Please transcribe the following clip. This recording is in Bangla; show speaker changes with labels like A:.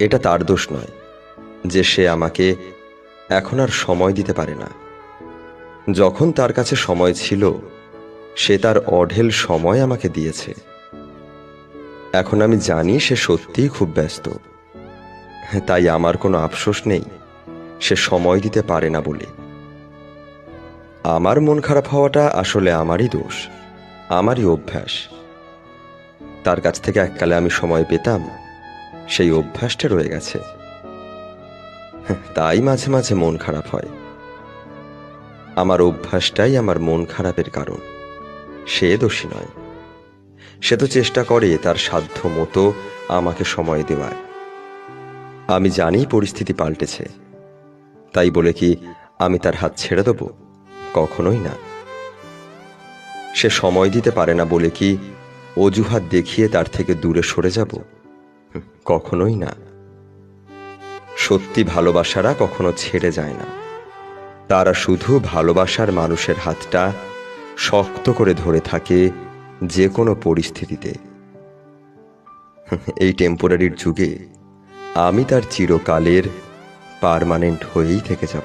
A: এটা তার দোষ নয় যে সে আমাকে এখন আর সময় দিতে পারে না। যখন তার কাছে সময় ছিল, সে তার অঢেল সময় আমাকে দিয়েছে। এখন আমি জানি সে সত্যিই খুব ব্যস্ত। তাই আমার কোনো আফসোস নেই, সে সময় দিতে পারে না বলে। আমার মন খারাপ হওয়াটা আসলে আমারই দোষ, আমারই অভ্যাস। তার কাছ থেকে এককালে আমি সময় পেতাম সেই অভ্যাসটা রয়ে গেছে। তাই মাঝে মাঝে মন খারাপ হয়। আমার অভ্যাসটাই আমার মন খারাপের কারণ। সে দোষী নয়। সে তো চেষ্টা করে তার সাধ্য মতো আমাকে সময় দেওয়ার। আমি জানি পরিস্থিতি পাল্টেছে। তাই বলে কি আমি তার হাত ছেড়ে দেব? কখনোই না। সে সময় দিতে পারে না বলে কি অজুহাত দেখিয়ে তার থেকে দূরে সরে যাব? কখনোই না। সত্যি ভালোবাসারা কখনো ছেড়ে যায় না। তারা শুধু ভালোবাসার মানুষের হাতটা শক্ত করে ধরে থাকে যে কোনো পরিস্থিতিতে। এই টেম্পোরারির যুগে আমি তার চিরকালের পার্মানেন্ট হয়েই থেকে যাব।